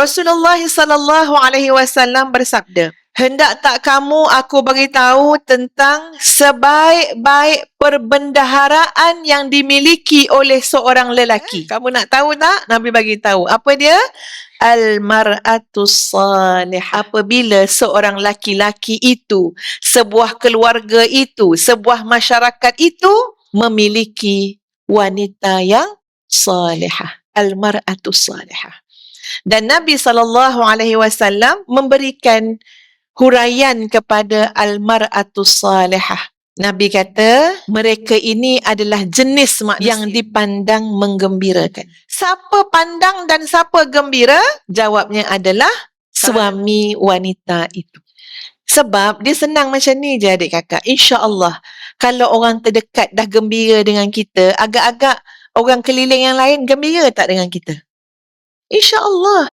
Rasulullah sallallahu alaihi wasallam bersabda, hendak tak kamu aku bagi tahu tentang sebaik-baik perbendaharaan yang dimiliki oleh seorang lelaki. Kamu nak tahu tak? Nabi bagi tahu. Apa dia? Al-mar'atus salih. Apabila seorang laki-laki itu, sebuah keluarga itu, sebuah masyarakat itu memiliki wanita yang salihah. Al-mar'atus salihah. Dan Nabi sallallahu alaihi wasallam memberikan huraian kepada al-mar'atus salihah. Nabi kata mereka ini adalah jenis manusia yang dipandang menggembirakan. Siapa pandang dan siapa gembira? Jawabnya adalah suami wanita itu. Sebab dia senang macam ni je adik kakak. InsyaAllah kalau orang terdekat dah gembira dengan kita, agak-agak orang keliling yang lain gembira tak dengan kita? InsyaAllah.